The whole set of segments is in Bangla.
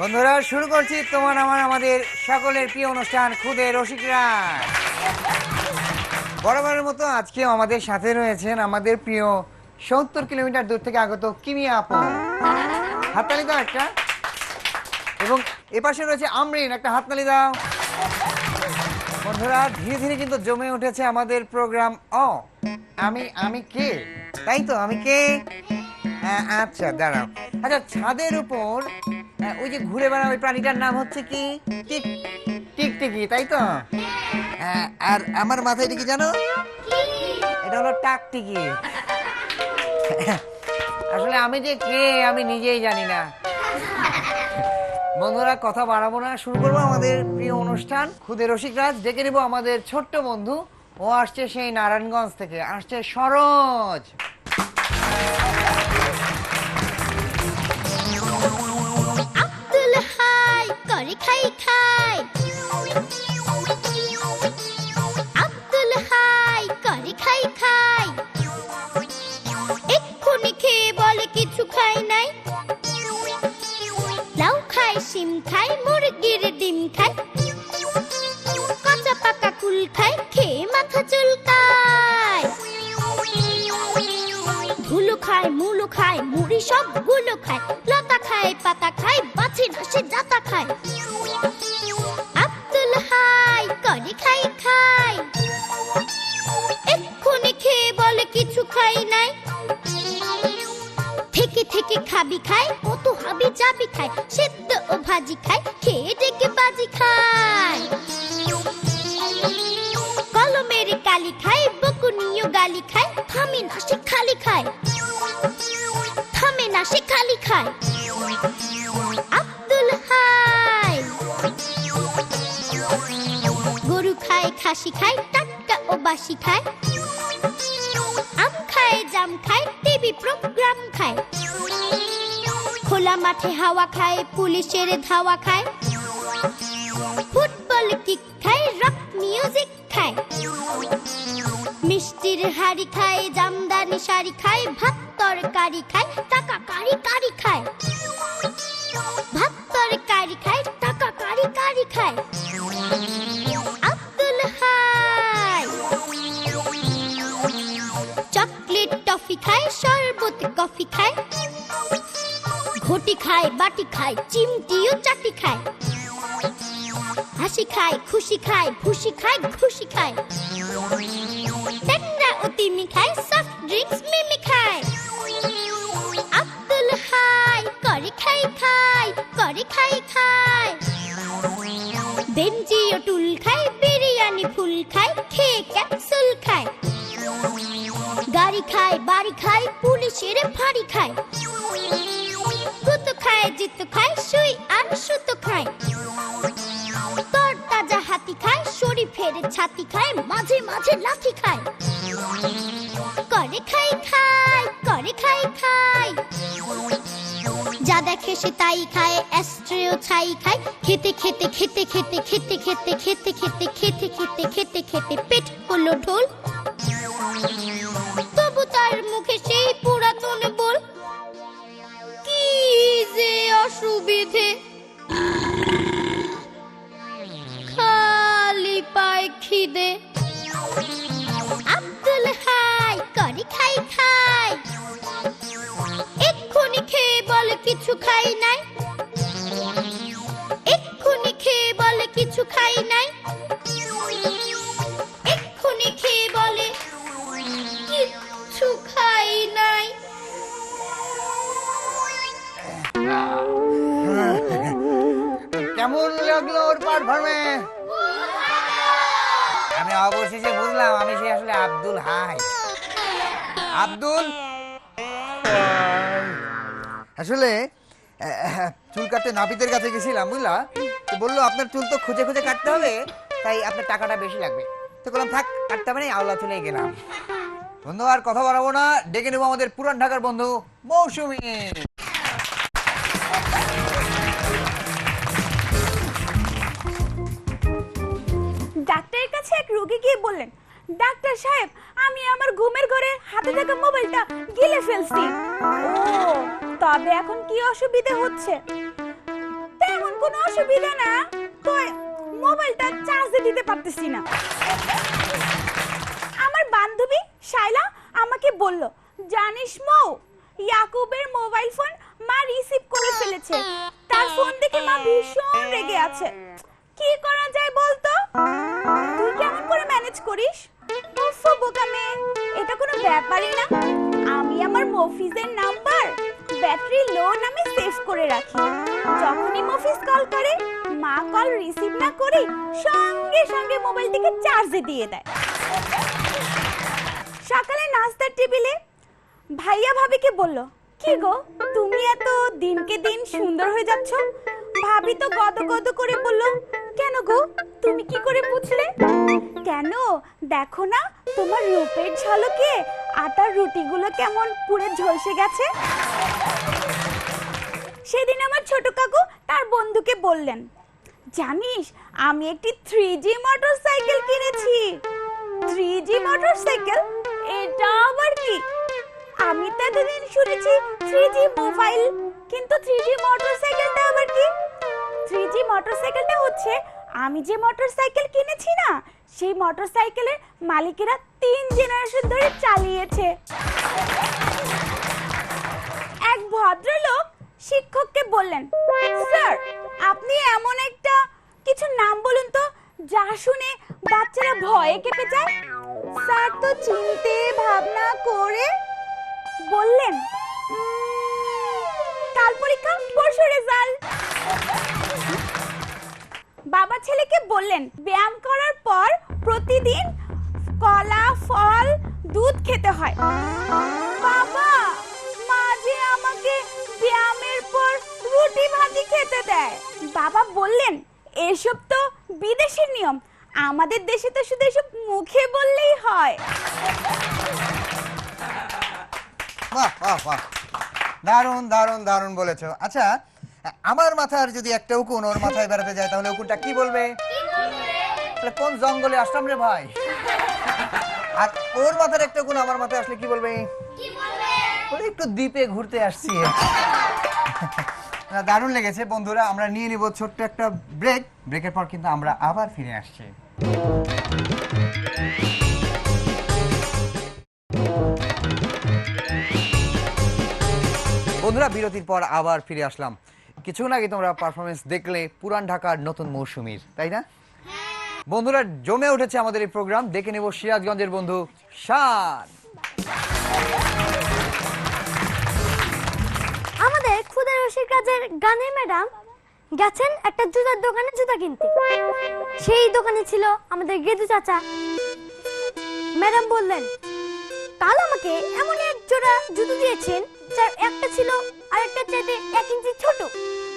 বন্ধুরা, শুরু করছি তোমার আমার আমাদের সকলের প্রিয় অনুষ্ঠান খুদে রসিকরা বরাবরের মতো আজকে আমাদের সাথে রয়েছেন আমাদের প্রিয় সত্তর কিলোমিটার দূর থেকে আগত কিমিয়া আপু হাততালি দাও একটা। এবং এপাশে রয়েছে আমরিন একটা হাততালি দাও। বন্ধুরা ধীরে ধীরে কিন্তু জমে উঠেছে আমাদের প্রোগ্রাম অ। আমি আমি কে? তাই তো আমি কে? হ্যাঁ, আচ্ছা দাঁড়াও। আচ্ছা ছাদের উপর ওই যে ঘুরে বেড়া ওই প্রাণীটার নাম হচ্ছে কি? টিক টিকটিকি তাই তো? হ্যাঁ, আর আমার মাথায় এটা কি জানো? এটা হলো টাকটিকি আসলে আমি যে কে, আমি নিজেই জানি না। বন্ধুরা, কথা বাড়াবো না। শুরু করব আমাদের প্রিয় অনুষ্ঠান। খুদে রসিকরাজ ডেকে নেব আমাদের ছোট্ট বন্ধু। ও আসছে সেই নারায়ণগঞ্জ থেকে। আসছে সরোজ। খাই খাই। আব্দুল হাই, করে খাই খাই। সবগুলো খায়। লতা খায়, পাতা খায় বাছি নাসে জাতা খায়। আব্দুল হাই করে খাই খাই। এক্ষুনি খেয়ে বলে, কিছু খাই নাই। থেকে থেকে খাবি খায় কত হাবি জাবি খায়। সেদ্ধ ও ভাজি খায়, খেয়ে ডেকে বাজি খায়। কলমের কালি খায়, বকুনিও গালি খায় থামে না সে খালি খায়। থামে খালি খায়। আব্দুল হাই। গরু খায়, খাসি খায়, টাটকা ও বাসি খায়। আম খায়, জাম খায়, টিভি প্রোগ্রাম খায়। খোলা মাঠে হাওয়া খায়, পুলিশের ধাওয়া খায়। ফুটবল কিক খায়, রক মিউজিক খায় হাড়ি খায় জামদানি শাড়ি খায় ভাত তরকারি খায় টাকা কারি কারি খায় ভাত তরকারি খায় টাকা কারি কারি খায় আব্দুল হাই চকলেট টফি খায় শরবত কফি খায় ঘটি খায় বাটি খায় চিমটিও চাটি খায় হাসি খায়, খুশি খায় খুশি খায় খুশি খায়। ঠান্ডা ও তিমি খায় সফট ড্রিঙ্কস মিমি খায়। আব্দুল হাই, করে খাই খাই, করে খাই খাই। বেঞ্জি টুল খায়, বিরিয়ানি ফুল খায়, খেয়ে ক্যাপসুল খায়। গাড়ি খায়, বাড়ি খায়, পুলিশের ফাঁড়ি খায়। কুতো খায়, জিতো খায়, সুই আর সুতো খায়। শরীফের ছাতি খায় মাঝে মাঝে লাথি খায় করে খাই খাই করে খাই খাই যা দেখে সে তাই খায় অ্যাস্ট্রেও ছাই খায় খেতে খেতে খেতে খেতে খেতে খেতে খেতে খেতে খেতে খেতে খেতে খেতে পেট হলো ঢোল তবু তার মুখে সেই পুরাতন বল কি যে অসুবিধে খালি পায় খিদে আব্দুল হাই করে খাই খাই এক্ষুনি খেয়ে বলে কিছু খাই নাই এক্ষুনি খেয়ে বলে কিছু খাই আব্দুল। আসলে চুল কাটতে নাপিতের কাছে গেছিলাম, বুঝলা? তো বলল, আপনার চুল তো খুঁজে খুঁজে কাটতে হবে, তাই আপনার টাকাটা বেশি লাগবে। তো বললাম, থাক, কাটতে হবে না আওলা চলে গেলাম। বন্ধু, আর কথা বাড়াবো না, ডেকে নেব আমাদের পুরান ঢাকার বন্ধু, মৌসুমী। ডাক্তারের কাছে এক রোগী গিয়ে বললেন ডাক্তার সাহেব, আমি আমার ঘুমের ঘরে হাতে থাকা মোবাইলটা গিলে ফেলছি। তবে এখন কি অসুবিধা হচ্ছে? তেমন কোনো অসুবিধা না তো মোবাইলটা চার্জে দিতে পারতেছি না। আমার বান্ধবী শাইলা আমাকে বলল, জানিস মৌ, ইয়াকুবের মোবাইল ফোন মা রিসিভ করে ফেলেছে। তার ফোন দেখে মা ভীষণ রেগে আছে। কি করা যায় বলতো? তুই কেমন করে ম্যানেজ করিস? উফ, বোকা মেয়ে এটা কোনো ব্যাপারই না। আমি আমার মফিজের নাম্বার। ব্যাটারি লো নামে সেভ করে রাখি। যখনই মফিজ কল করে মা কল রিসিভ না করে সঙ্গে সঙ্গে মোবাইলটিকে চার্জে দিয়ে দেয়। সকালে নাস্তার টেবিলে ভাইয়া ভাবিকে বলল কি গো তুমি এত দিনকে দিন সুন্দর হয়ে যাচ্ছ? ভাবি তো গদ গদ করে বলল কেন গো? তুমি কি করে বুঝলে? কেন? দেখো না, তোমার রূপের ঝলকে আটার রুটিগুলো কেমন পুরো ঝলসে গেছে। সেদিন আমার ছোট কাকু তার বন্ধুকে বললেন, জানিস, আমি একটি থ্রি জি মোটর সাইকেল কিনেছি। থ্রি জি মোটর সাইকেল এটা আবার কি? আমি তো এতদিন শুনেছি থ্রি জি মোবাইল কিন্তু থ্রি জি মোটর সাইকেলটা আবার থ্রি জি মোটর হচ্ছে আমি যে মোটর সাইকেল কিনেছি না সেই মোটর সাইকেলের মালিকেরা তিন জেনারেশন ধরে চালিয়েছে। এক ভদ্রলোক শিক্ষককে বললেন স্যার আপনি এমন একটা কিছু নাম বলুন তো যা শুনে বাচ্চারা ভয়ে কেঁপে যায়? স্যার তো চিনতে ভাবনা করে বললেন "উম, কাল পরীক্ষা পরশু রেজাল্ট বাবা ছেলেকে বললেন, ব্যায়াম করার পর প্রতিদিন কলা, ফল, দুধ খেতে হয়। বাবা, মা যে আমাকে ব্যায়ামের পর রুটি ভাজি খেতে দেয়। বাবা বললেন, এসব তো বিদেশের নিয়ম। আমাদের দেশে তো শুধু এসব মুখে বললেই হয়। বাহ বাহ দারুণ দারুণ দারুণ বলেছ। আচ্ছা আমার মাথার যদি একটা উকুন ওর মাথায় বেড়াতে যায় তাহলে উকুনটা কি বলবে? তাহলে কোন জঙ্গলে আসলাম রে ভাই? আর ওর মাথার একটা উকুন আমার মাথায় আসলে কি বলবে? বলে একটু দ্বীপে ঘুরতে আসছি। দারুণ লেগেছে বন্ধুরা আমরা নিয়ে নিব ছোট্ট একটা ব্রেক ব্রেকের পর কিন্তু আমরা আবার ফিরে আসছি। বন্ধুরা বিরতির পর আবার ফিরে আসলাম। কিছুক্ষণ আগে তোমরা পারফরমেন্স দেখলে পুরান ঢাকার নতুন মৌসুমীর, তাই না? বন্ধুরা, জমে উঠেছে আমাদের এই প্রোগ্রাম দেখে নেব সিরাজগঞ্জের বন্ধু শান। আমাদের ক্ষুদা রসির কাজের গানে ম্যাডাম গেছেন একটা জুতার দোকানে জুতা কিনতে। সেই দোকানে ছিল আমাদের গেদু চাচা। ম্যাডাম বললেন, কাল আমাকে এমন এক জোড়া জুতো দিয়েছেন, যার একটা ছিল আর একটা চাইতে এক ইঞ্চি ছোট।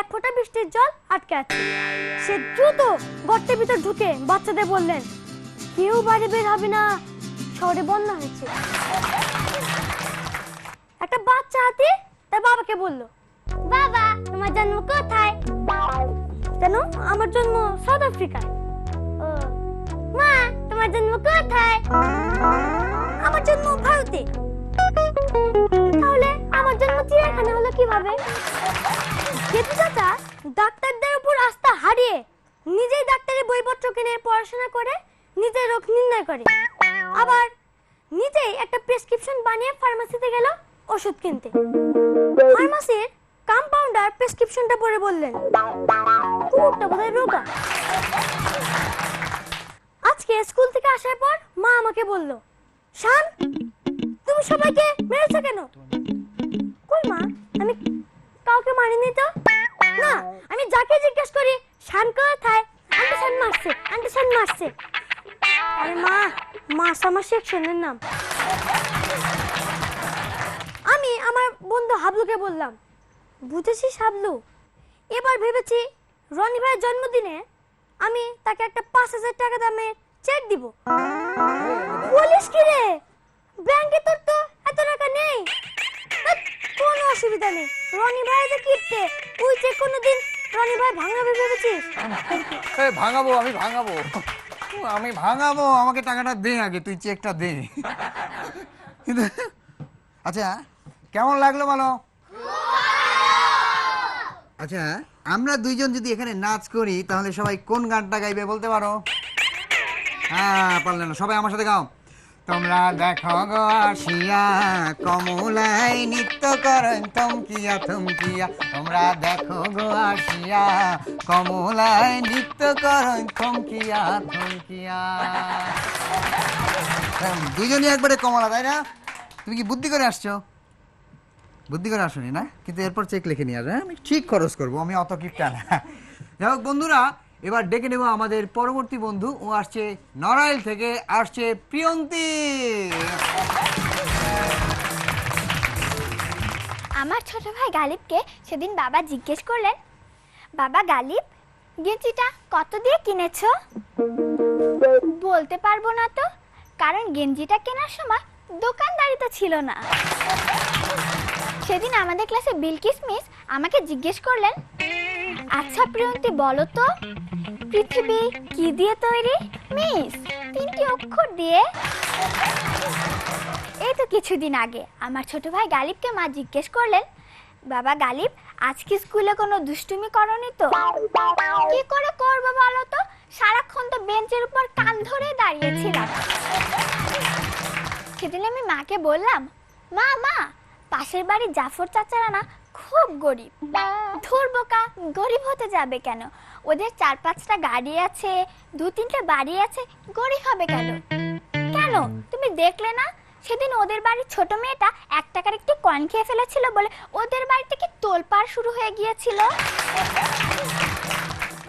এক ফোঁটা বৃষ্টির জল আটকে আছে। সে দ্রুত গর্তের ভিতর ঢুকে বাচ্চাদের বললেন, কেউ বাইরে বের হবে না। শহরে বন্যা হয়েছে। একটা বাচ্চা হাতি তার বাবাকে বলল, বাবা, তোমার জন্ম কোথায়? কেন আমার জন্ম সাউথ আফ্রিকায়। মা, তোমার জন্ম কোথায়? আমার জন্ম ভারতে। তাহলে আমার জন্ম চিড়িয়াখানা হলো কীভাবে? জেঠু চাচা ডাক্তারদের উপর আস্থা হারিয়ে নিজেই ডাক্তারের বইপত্র কিনে পড়াশোনা করে, নিজের রোগ নির্ণয় করে। আবার নিজেই একটা প্রেসক্রিপশন বানিয়ে ফার্মাসিতে গেল ওষুধ কিনতে। ফার্মাসির কম্পাউন্ডার প্রেসক্রিপশনটা পড়ে বললেন, কুকুরটা বোধহয় রোগা। আজকে স্কুল থেকে আসার পর মা আমাকে বলল, শান, তুমি সবাইকে মেরেছো কেন? কই মা, আমি কাউকে মারিনি তো? না, আমি যাকে জিজ্ঞেস করি, শান কোথায় আন্টি শান মারছে, আন্টি শান মারছে। আরে মা মাস আমার সেকশনের নাম। আমি আমার বন্ধু হাবলুকে বললাম, বুঝেছিস হাবলু? এবার ভেবেছি রনি ভাইয়ের জন্মদিনে আমি তাকে একটা পাঁচ হাজার টাকা দামের চেক দিব। বলিস কি রে? ব্যাংকে তোর তো এত টাকা নেই। কোনো অসুবিধা নেই। রনি ভাই যে কিপটে ওই চেক কোনোদিন রনি ভাই ভাঙাবে ভেবেছিস? এ, ভাঙাবো আমি ভাঙাবো। আমি ভাঙাবো আমাকে টাকাটা দে আগে তুই চেকটা দে। আচ্ছা কেমন লাগল বলো? আচ্ছা আমরা দুইজন যদি এখানে নাচ করি তাহলে সবাই কোন গানটা গাইবে বলতে পারো? হ্যাঁ পারলে না সবাই আমার সাথে গাও। তোমরা দেখো গো আসিয়া কমলাই নৃত্য করেন থমকিয়া থমকিয়া তোমরা দেখো গো আসিয়া কমলাই নৃত্য করেন থমকিয়া থমকিয়া হুম, দুজনই একবারে কমলা তাই না? তুমি কি বুদ্ধি করে আসছো? বুদ্ধি করে আসনি না? কিন্তু এরপর চেক লিখে নিয়ে আসবে হ্যাঁ? আমি ঠিক খরচ করব আমি অত কিপটা না যাই হোক বন্ধুরা এবার ডেকে নেব আমাদের পরবর্তী বন্ধু। ও আসছে নড়াইল থেকে, আসছে প্রিয়ন্তী। আমার ছোট ভাই গালিবকে সেদিন বাবা জিজ্ঞেস করলেন, বাবা গালিব, গেঞ্জিটা কত দিয়ে কিনেছো? বলতে পারব না তো, কারণ গেঞ্জিটা কেনার সময় দোকানদারি তো ছিল না। সেদিন আমাদের ক্লাসে বিলকিস মিস আমাকে জিজ্ঞেস করলেন আচ্ছা প্রিয়ন্তী, বলো তো, পৃথিবী কি দিয়ে তৈরি? মিস, তিনটি অক্ষর দিয়ে। এই তো কিছুদিন আগে আমার ছোট ভাই গালিবকে মা জিজ্ঞেস করলেন, বাবা গালিব, আজকে স্কুলে কোনো দুষ্টুমি করনি তো? কি করে করব বলো তো? সারাক্ষণ তো বেঞ্চের উপর কান ধরে দাঁড়িয়েছিলাম। সেদিন আমি মাকে বললাম, মা মা, পাশের বাড়ির জাফর চাচারা না খুব গরিব। ধুর বোকা, গরিব হতে যাবে কেন? ওদের চার পাঁচটা গাড়ি আছে, দু তিনটে বাড়ি আছে, গরিব হবে কেন? কেন? তুমি দেখলে না? সেদিন ওদের বাড়ির ছোট মেয়েটা এক টাকার একটি কয়েন খেয়ে ফেলেছিল বলে ওদের বাড়িতে কি তোলপাড় শুরু হয়ে গিয়েছিল?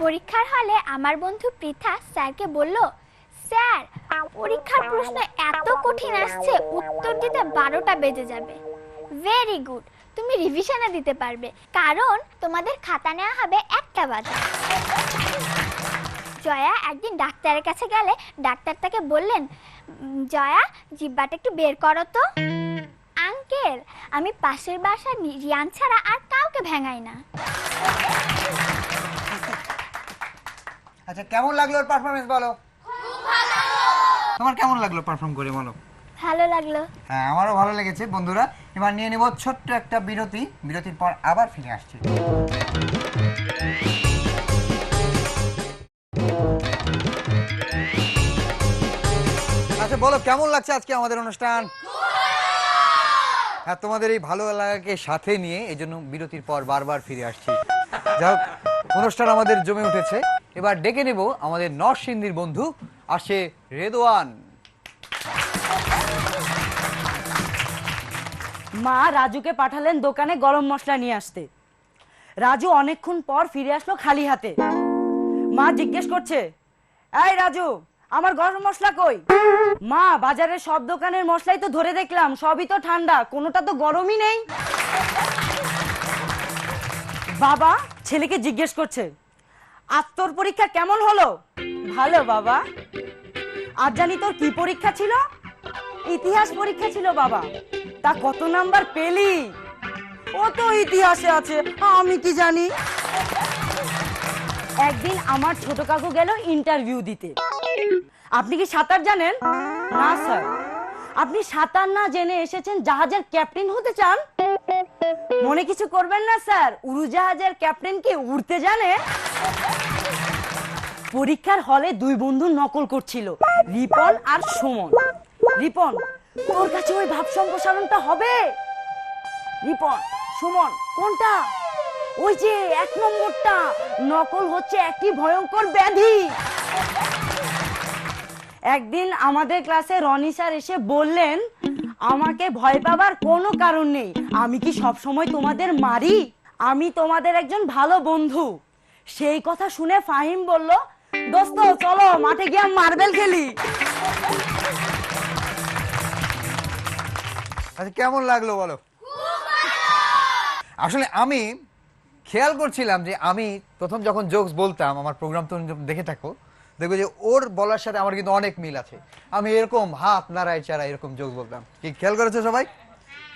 পরীক্ষার হলে আমার বন্ধু পৃথা স্যারকে বলল, স্যার, পরীক্ষার প্রশ্ন এত কঠিন আসছে, উত্তর দিতে বারোটা বেজে যাবে। ভেরি গুড তুমি রিভিশনে দিতে পারবে। কারণ তোমাদের খাতা নেওয়া হবে একটা বাজে জয়া একদিন ডাক্তারের কাছে গেলে ডাক্তার তাকে বললেন জয়া জিব্বাটা একটু বের করো তো। আঙ্কেল আমি পাশের বাসা রিয়ান ছাড়া আর কাউকে ভেঙাই না। আচ্ছা কেমন লাগল ওর পারফরমেন্স বলো? তোমার কেমন লাগল পারফর্ম করে বলো? ভালো লাগল। হ্যাঁ আমারও ভালো লেগেছে। বন্ধুরা, এবার নিয়ে নেব ছোট্ট একটা বিরতি। বিরতির পর আবার ফিরে আসছি। আচ্ছা বলো, কেমন লাগছে আজকে আমাদের অনুষ্ঠান? হ্যাঁ তোমাদের এই ভালো লাগাকে সাথে নিয়ে এই জন্য বিরতির পর বারবার ফিরে আসছি। যাই অনুষ্ঠান আমাদের জমে উঠেছে। এবার ডেকে নেব আমাদের নরসিংদীর বন্ধু, আসে রেদওয়ান মা রাজুকে পাঠালেন দোকানে গরম মশলা নিয়ে আসতে। রাজু অনেকক্ষণ পর ফিরে আসলো খালি হাতে। মা জিজ্ঞেস করছে, এই রাজু, আমার গরম মশলা কই? মা, বাজারের সব দোকানের মশলাই তো ধরে দেখলাম, সবই তো ঠান্ডা, কোনোটা তো গরমই নেই। বাবা ছেলেকে জিজ্ঞেস করছে, আজ তোর পরীক্ষা কেমন হলো? ভালো, বাবা। আজ জানি তোর কি পরীক্ষা ছিল? ইতিহাস পরীক্ষা ছিল, বাবা। তা কত নাম্বার পেলি? ও তো ইতিহাসে আছে, আমি কি জানি? একদিন আমার ছোট কাকু গেল ইন্টারভিউ দিতে। আপনি কি সাঁতার জানেন? না স্যার আপনি সাঁতার না জেনে এসেছেন জাহাজের ক্যাপ্টেন হতে চান? মনে কিছু করবেন না স্যার উড়োজাহাজের ক্যাপ্টেন কি উড়তে জানে? পরীক্ষার হলে দুই বন্ধু নকল করছিল, রিপন আর সুমন। রিপন তোর কাছে ওই ভাব সম্প্রসারণটা হবে? রিপন, সুমন, কোনটা? ওই যে এক নম্বরটা, নকল হচ্ছে একটি ভয়ঙ্কর ব্যাধি। একদিন আমাদের ক্লাসে রনি স্যার এসে বললেন, আমাকে ভয় পাবার কোনো কারণ নেই। আমি কি সব সময় তোমাদের মারি? আমি তোমাদের একজন ভালো বন্ধু। সেই কথা শুনে ফাহিম বলল, দোস্ত, চলো, মাঠে গিয়ে মার্বেল খেলি। আচ্ছা কেমন লাগল বলো? আসলে আমি খেয়াল করছিলাম যে আমি প্রথম যখন জোকস বলতাম, আমার প্রোগ্রাম তুমি দেখে থাকো, দেখবে যে ওর বলার সাথে আমার কিন্তু অনেক মিল আছে। আমি এরকম হাত নাড়ায় চারা এরকম জোকস বলতাম। কি খেয়াল করেছ সবাই?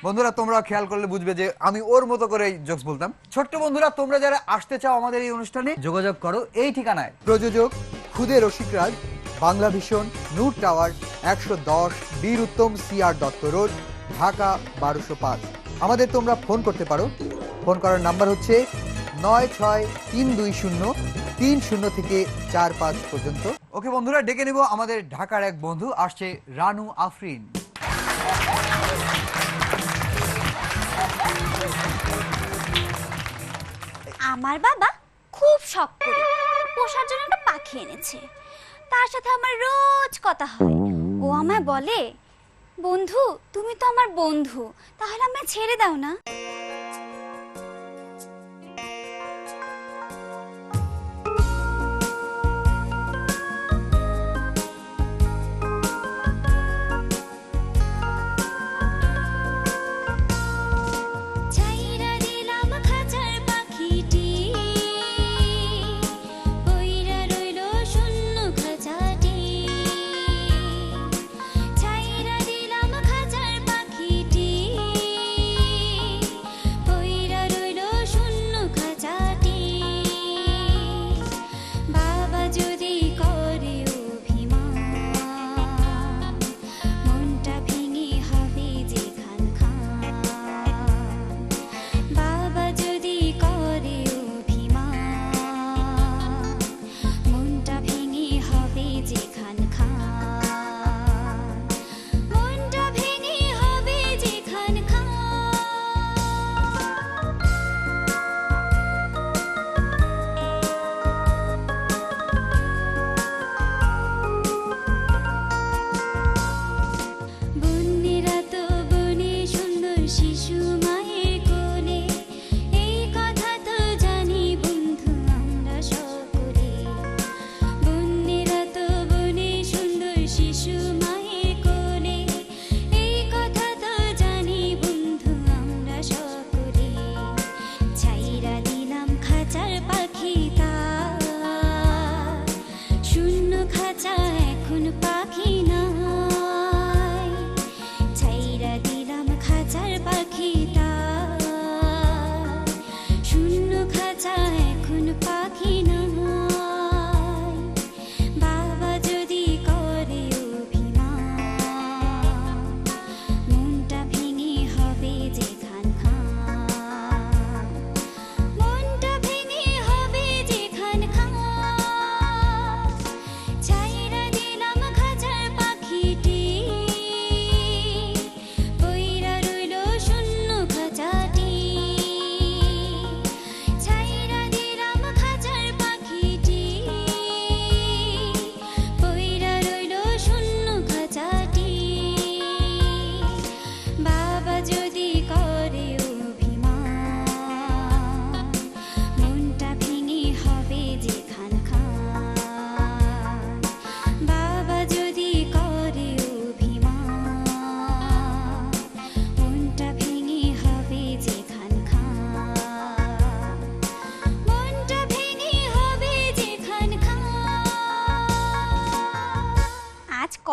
বন্ধুরা তোমরা খেয়াল করলে বুঝবে যে আমি ওর মতো করে জোকস বলতাম। ছোট্ট বন্ধুরা, তোমরা যারা আসতে চাও আমাদের এই অনুষ্ঠানে, যোগাযোগ করো এই ঠিকানায়। প্রযোজক খুদে রসিকরাজ বাংলা ভীষণ, নূর টাওয়ার, একশো দশ, Bir Uttam C R Dutta road Dhaka বারোশো পাঁচ। আমাদের তোমরা ফোন করতে পারো। ফোন করার নাম্বার হচ্ছে নয় ছয় তিন দুই শূন্য তিন শূন্য থেকে চার পাঁচ পর্যন্ত। ওকে বন্ধুরা, ডেকে নেব আমাদের ঢাকার এক বন্ধু, আসছে রানু আফরিন। আমার বাবা খুব শখ করে পোষার জন্য একটা পাখি এনেছে। তার সাথে আমার রোজ কথা হয়। ও আমায় বলে বন্ধু তুমি তো আমার বন্ধু তাহলে আমায় ছেড়ে দাও না।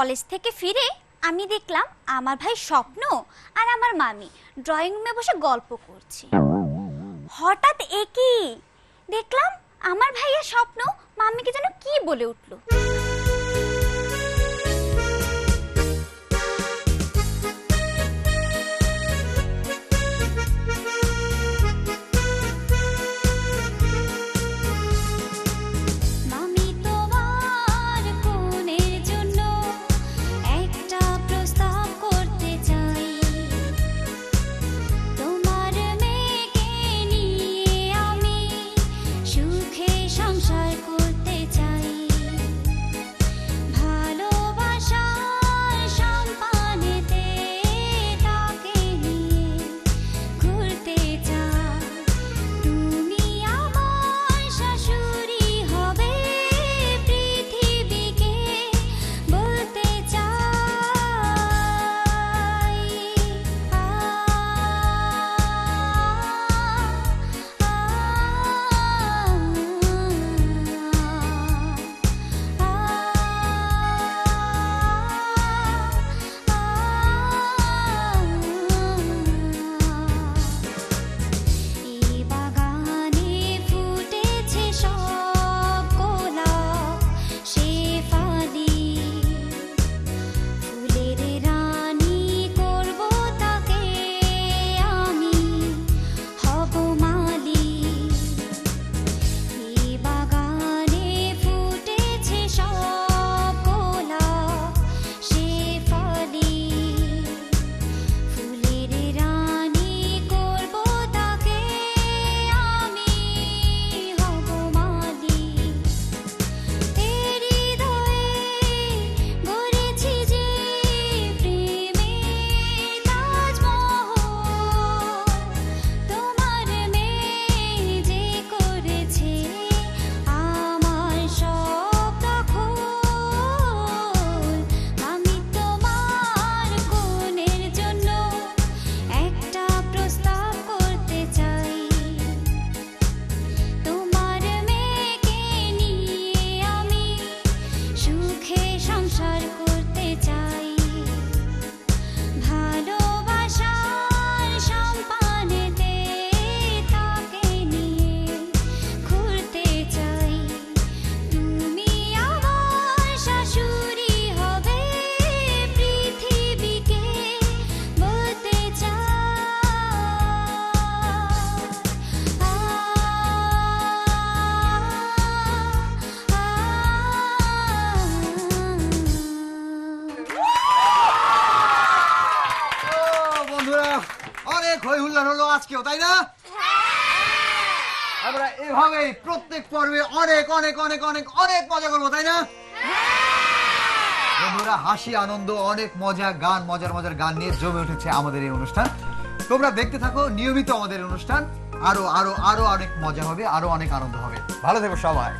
কলেজ থেকে ফিরে আমি দেখলাম আমার ভাই স্বপ্ন আর আমার মামি ড্রয়িং রুমে বসে গল্প করছে। হঠাৎ একই দেখলাম আমার ভাইয়ের স্বপ্ন মামিকে যেন কি বলে উঠল। তাই না? আমরা এভাবেই প্রত্যেক পর্বে অনেক অনেক অনেক অনেক অনেক মজা করব তাই না? বন্ধুরা হাসি আনন্দ অনেক মজা গান মজার মজার গান নিয়ে জমে উঠেছে আমাদের এই অনুষ্ঠান। তোমরা দেখতে থাকো নিয়মিত আমাদের অনুষ্ঠান। আরও আরও আরও অনেক মজা হবে আরও অনেক আনন্দ হবে। ভালো থেকো সবাই।